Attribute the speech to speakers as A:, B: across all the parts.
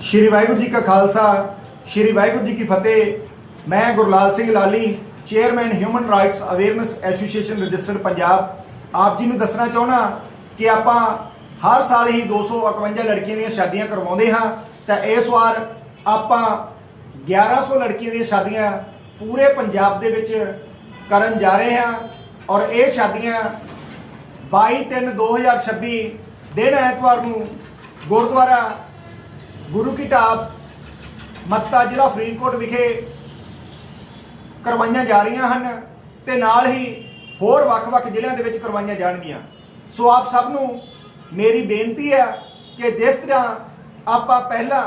A: ਸ਼੍ਰੀ ਵਾਹਿਗੁਰੂ ਜੀ ਕਾ ਖਾਲਸਾ, ਸ਼੍ਰੀ ਵਾਹਿਗੁਰੂ ਜੀ ਕੀ ਫਤਿਹ। ਮੈਂ Gurlal Singh Lali, chairman human rights awareness association registered Punjab ਆਪ ਜੀ ਨੂੰ ਦੱਸਣਾ ਚਾਹਣਾ ਕਿ ਆਪਾਂ ਹਰ ਸਾਲ ਹੀ 251 ਲੜਕੀਆਂ ਦੀਆਂ ਸ਼ਾਦੀਆਂ ਕਰਵਾਉਂਦੇ ਹਾਂ। ਤਾਂ ਇਸ ਵਾਰ ਆਪਾਂ 1100 ਲੜਕੀਆਂ ਦੀਆਂ ਸ਼ਾਦੀਆਂ ਪੂਰੇ ਪੰਜਾਬ ਦੇ ਵਿੱਚ ਕਰਨ ਜਾ ਰਹੇ ਹਾਂ। ਔਰ ਇਹ ਸ਼ਾਦੀਆਂ 22/3/2026 ਦਿਨ ਐਤਵਾਰ ਨੂੰ ਗੁਰਦੁਆਰਾ ਗੁਰੂ ਕੀ ਢਾਬ, ਮੱਤਾ ਜ਼ਿਲ੍ਹਾ ਫਰੀਦਕੋਟ ਵਿਖੇ ਕਰਵਾਈਆਂ ਜਾ ਰਹੀਆਂ ਹਨ ਤੇ ਨਾਲ ਹੀ ਹੋਰ ਵੱਖ-ਵੱਖ ਜ਼ਿਲ੍ਹਿਆਂ ਦੇ ਵਿੱਚ ਕਰਵਾਈਆਂ ਜਾਣਗੀਆਂ। ਸੋ ਆਪ ਸਭ ਨੂੰ ਮੇਰੀ ਬੇਨਤੀ ਹੈ ਕਿ ਜਿਸ ਤਰ੍ਹਾਂ ਆਪਾਂ ਪਹਿਲਾਂ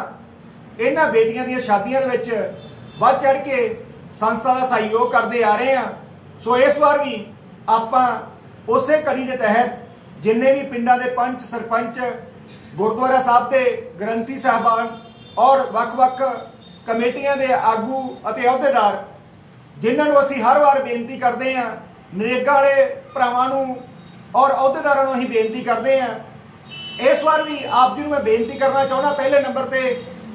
A: ਇਹਨਾਂ ਬੇਟੀਆਂ ਦੀਆਂ ਸ਼ਾਦੀਆਂ ਦੇ ਵਿੱਚ ਵੱਧ ਚੜ ਕੇ ਸੰਸਥਾ ਦਾ ਸਹਿਯੋਗ ਕਰਦੇ ਆ ਰਹੇ ਹਾਂ, ਸੋ ਇਸ ਵਾਰ ਵੀ ਆਪਾਂ ਉਸੇ ਕੜੀ ਦੇ ਤਹਿਤ ਜਿੰਨੇ ਵੀ ਪਿੰਡਾਂ ਦੇ ਪੰਚ, ਸਰਪੰਚ ਗੁਰਦੁਆਰਾ ਸਾਹਿਬ ਦੇ ਗ੍ਰੰਥੀ ਸਾਹਿਬਾਨ ਔਰ ਵੱਖ-ਵੱਖ ਕਮੇਟੀਆਂ ਦੇ ਆਗੂ ਅਤੇ ਅਹੁਦੇਦਾਰ, ਜਿਨ੍ਹਾਂ ਨੂੰ ਅਸੀਂ ਹਰ ਵਾਰ ਬੇਨਤੀ ਕਰਦੇ ਹਾਂ, ਨਰੇਗਾ ਵਾਲੇ ਭਰਾਵਾਂ ਨੂੰ ਔਰ ਅਹੁਦੇਦਾਰਾਂ ਨੂੰ ਅਸੀਂ ਬੇਨਤੀ ਕਰਦੇ ਹਾਂ। ਇਸ ਵਾਰ ਵੀ ਆਪ ਜੀ ਨੂੰ ਮੈਂ ਬੇਨਤੀ ਕਰਨਾ ਚਾਹੁੰਦਾ, ਪਹਿਲੇ ਨੰਬਰ ਤੇ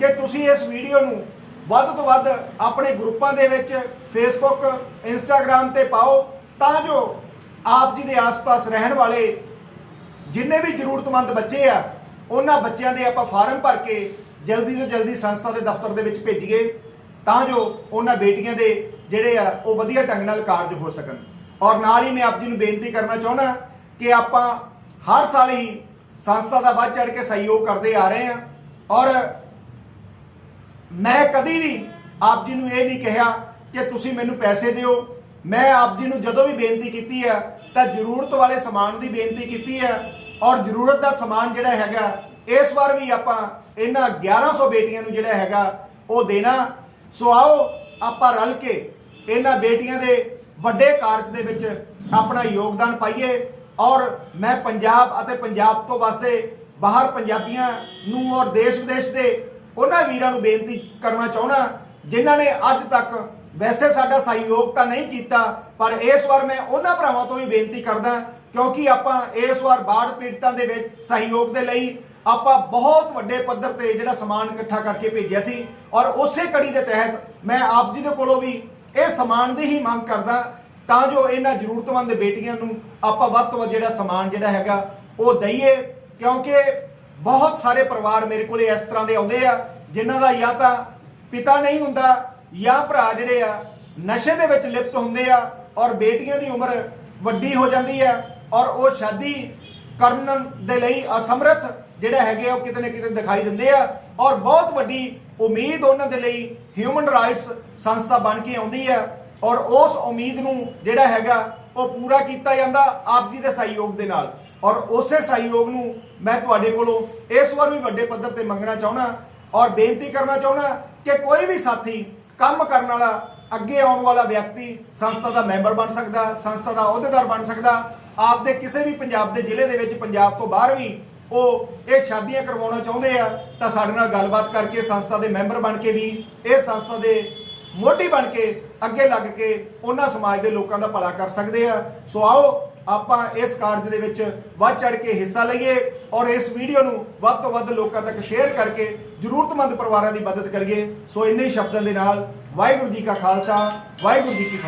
A: ਕਿ ਤੁਸੀਂ ਇਸ ਵੀਡੀਓ ਨੂੰ ਵੱਧ ਤੋਂ ਵੱਧ ਆਪਣੇ ਗਰੁੱਪਾਂ ਦੇ ਵਿੱਚ ਫੇਸਬੁੱਕ ਇੰਸਟਾਗ੍ਰam ਤੇ ਪਾਓ, ਤਾਂ ਜੋ ਆਪ ਜੀ ਦੇ ਆਸ-ਪਾਸ ਰਹਿਣ ਵਾਲੇ ਜਿੰਨੇ ਵੀ ਜ਼ਰੂਰਤਮੰਦ ਬੱਚੇ ਆ ਉਹਨਾਂ ਬੱਚਿਆਂ ਦੇ ਆਪਾਂ ਫਾਰਮ ਭਰ ਕੇ ਜਲਦੀ ਤੋਂ ਜਲਦੀ ਸੰਸਥਾ ਦੇ ਦਫ਼ਤਰ ਦੇ ਵਿੱਚ ਭੇਜੀਏ ਤਾਂ ਜੋ ਉਹਨਾਂ ਬੇਟੀਆਂ ਦੇ ਜਿਹੜੇ ਆ, ਉਹ ਵਧੀਆ ਢੰਗ ਨਾਲ ਕਾਰਜ ਹੋ ਸਕਣ। ਔਰ ਨਾਲ ਹੀ ਮੈਂ ਆਪ ਜੀ ਨੂੰ ਬੇਨਤੀ ਕਰਨਾ ਚਾਹੁੰਦਾ ਕਿ ਆਪਾਂ ਹਰ ਸਾਲ ਹੀ ਸੰਸਥਾ ਦਾ ਵੱਧ ਚੜ ਕੇ ਸਹਿਯੋਗ ਕਰਦੇ ਆ ਰਹੇ ਹਾਂ। ਔਰ ਮੈਂ ਕਦੀ ਵੀ ਆਪ ਜੀ ਨੂੰ ਇਹ ਨਹੀਂ ਕਿਹਾ ਕਿ ਤੁਸੀਂ ਮੈਨੂੰ ਪੈਸੇ ਦਿਓ। ਮੈਂ ਆਪ ਜੀ ਨੂੰ ਜਦੋਂ ਵੀ ਬੇਨਤੀ ਕੀਤੀ ਹੈ ਤਾਂ ਜ਼ਰੂਰਤ ਵਾਲੇ ਸਮਾਨ ਦੀ ਬੇਨਤੀ ਕੀਤੀ ਹੈ ਔਰ ਜ਼ਰੂਰਤ ਦਾ ਸਮਾਨ ਜਿਹੜਾ ਹੈਗਾ, ਇਸ ਵਾਰ ਵੀ ਆਪਾਂ ਇਹਨਾਂ 1100 ਬੇਟੀਆਂ ਨੂੰ ਜਿਹੜਾ ਹੈਗਾ, ਉਹ ਦੇਣਾ। ਸੋ ਆਓ, ਆਪਾਂ ਰਲ ਕੇ ਇਹਨਾਂ ਬੇਟੀਆਂ ਦੇ ਵੱਡੇ ਕਾਰਜ ਦੇ ਵਿੱਚ ਆਪਣਾ ਯੋਗਦਾਨ ਪਾਈਏ। ਔਰ ਮੈਂ ਪੰਜਾਬ ਅਤੇ ਪੰਜਾਬ ਤੋਂ ਵਸਦੇ ਬਾਹਰ ਪੰਜਾਬੀਆਂ ਨੂੰ ਔਰ ਦੇਸ਼ ਵਿਦੇਸ਼ ਦੇ ਉਹਨਾਂ ਵੀਰਾਂ ਨੂੰ ਬੇਨਤੀ ਕਰਨਾ ਚਾਹਣਾ ਜਿਨ੍ਹਾਂ ਨੇ ਅੱਜ ਤੱਕ ਵੈਸੇ ਸਾਡਾ ਸਹਿਯੋਗ ਤਾਂ ਨਹੀਂ ਕੀਤਾ, ਪਰ ਇਸ ਵਾਰ ਮੈਂ ਉਹਨਾਂ ਭਰਾਵਾਂ ਤੋਂ ਵੀ ਬੇਨਤੀ ਕਰਦਾ ਕਿਉਂਕਿ ਆਪਾਂ ਇਸ ਵਾਰ ਬਾੜ ਪੀੜਤਾਂ ਦੇ ਵਿੱਚ ਸਹਿਯੋਗ ਦੇ ਲਈ ਆਪਾਂ ਬਹੁਤ ਵੱਡੇ ਪੱਧਰ ਤੇ ਜਿਹੜਾ ਸਮਾਨ ਇਕੱਠਾ ਕਰਕੇ ਭੇਜਿਆ ਸੀ। ਔਰ ਉਸੇ ਕੜੀ ਦੇ ਤਹਿਤ ਮੈਂ ਆਪ ਜੀ ਦੇ ਕੋਲੋਂ ਵੀ ਇਹ ਸਮਾਨ ਦੀ ਹੀ ਮੰਗ ਕਰਦਾ, ਤਾਂ ਜੋ ਇਹਨਾਂ ਜ਼ਰੂਰਤਮੰਦ ਬੇਟੀਆਂ ਨੂੰ ਆਪਾਂ ਵੱਧ ਤੋਂ ਵੱਧ ਜਿਹੜਾ ਸਮਾਨ ਜਿਹੜਾ ਹੈਗਾ, ਉਹ ਦਈਏ। ਕਿਉਂਕਿ ਬਹੁਤ ਸਾਰੇ ਪਰਿਵਾਰ ਮੇਰੇ ਕੋਲੇ ਇਸ ਤਰ੍ਹਾਂ ਦੇ ਆਉਂਦੇ ਆ, ਜਿਨ੍ਹਾਂ ਦਾ ਜਾਂ ਤਾਂ ਪਿਤਾ ਨਹੀਂ ਹੁੰਦਾ, ਜਾਂ ਭਰਾ ਜਿਹੜੇ ਆ, ਨਸ਼ੇ ਦੇ ਵਿੱਚ ਲਿਪਤ ਹੁੰਦੇ ਆ, ਔਰ ਬੇਟੀਆਂ ਦੀ ਉਮਰ ਵੱਡੀ ਹੋ ਜਾਂਦੀ ਹੈ ਔਰ ਉਹ ਸ਼ਾਦੀ ਕਰਨ ਦੇ ਲਈ ਅਸਮਰਥ ਜਿਹੜਾ ਹੈਗੇ ਆ, ਉਹ ਕਿਤੇ ਨਾ ਕਿਤੇ ਦਿਖਾਈ ਦਿੰਦੇ ਆ। ਔਰ ਬਹੁਤ ਵੱਡੀ ਉਮੀਦ ਉਹਨਾਂ ਦੇ ਲਈ ਹਿਊਮਨ ਰਾਈਟਸ ਸੰਸਥਾ ਬਣ ਕੇ ਆਉਂਦੀ ਹੈ ਔਰ ਉਸ ਉਮੀਦ ਨੂੰ ਜਿਹੜਾ ਹੈਗਾ, ਉਹ ਪੂਰਾ ਕੀਤਾ ਜਾਂਦਾ ਆਪ ਜੀ ਦੇ ਸਹਿਯੋਗ ਦੇ ਨਾਲ। ਔਰ ਉਸੇ ਸਹਿਯੋਗ ਨੂੰ ਮੈਂ ਤੁਹਾਡੇ ਕੋਲੋਂ ਇਸ ਵਾਰ ਵੀ ਵੱਡੇ ਪੱਧਰ ਤੇ ਮੰਗਣਾ ਚਾਹੁੰਦਾ ਔਰ ਬੇਨਤੀ ਕਰਨਾ ਚਾਹੁੰਦਾ ਕਿ ਕੋਈ ਵੀ ਸਾਥੀ ਕੰਮ ਕਰਨ ਵਾਲਾ, ਅੱਗੇ ਆਉਣ ਵਾਲਾ ਵਿਅਕਤੀ ਸੰਸਥਾ ਦਾ ਮੈਂਬਰ ਬਣ ਸਕਦਾ, ਸੰਸਥਾ ਦਾ ਅਹੁਦੇਦਾਰ ਬਣ ਸਕਦਾ। ਆਪਦੇ ਕਿਸੇ ਵੀ ਪੰਜਾਬ ਦੇ ਜ਼ਿਲ੍ਹੇ ਦੇ ਵਿੱਚ ਪੰਜਾਬ ਤੋਂ ਬਾਹਰ ਵੀ ਉਹ ਇਹ ਸ਼ਾਦੀਆਂ ਕਰਵਾਉਣਾ ਚਾਹੁੰਦੇ ਆ, ਤਾਂ ਸਾਡੇ ਨਾਲ ਗੱਲਬਾਤ ਕਰਕੇ ਸੰਸਥਾ ਦੇ ਮੈਂਬਰ ਬਣ ਕੇ ਵੀ, ਇਹ ਸੰਸਥਾ ਦੇ ਮੋਢੀ ਬਣ ਕੇ ਅੱਗੇ ਲੱਗ ਕੇ ਉਹਨਾਂ ਸਮਾਜ ਦੇ ਲੋਕਾਂ ਦਾ ਭਲਾ ਕਰ ਸਕਦੇ ਆ। ਸੋ ਆਓ, ਆਪਾਂ ਇਸ ਕਾਰਜ ਦੇ ਵਿੱਚ ਵੱਧ ਚੜ ਕੇ ਹਿੱਸਾ ਲਈਏ ਔਰ ਇਸ ਵੀਡੀਓ ਨੂੰ ਵੱਧ ਤੋਂ ਵੱਧ ਲੋਕਾਂ ਤੱਕ ਸ਼ੇਅਰ ਕਰਕੇ ਜ਼ਰੂਰਤਮੰਦ ਪਰਿਵਾਰਾਂ ਦੀ ਮਦਦ ਕਰੀਏ। ਸੋ ਇੰਨੇ ਹੀ ਸ਼ਬਦਾਂ ਦੇ ਨਾਲ ਵਾਹਿਗੁਰੂ ਜੀ ਕਾ ਖਾਲਸਾ, ਵਾਹਿਗੁਰੂ ਜੀ ਕੀ ਫਤਿਹ।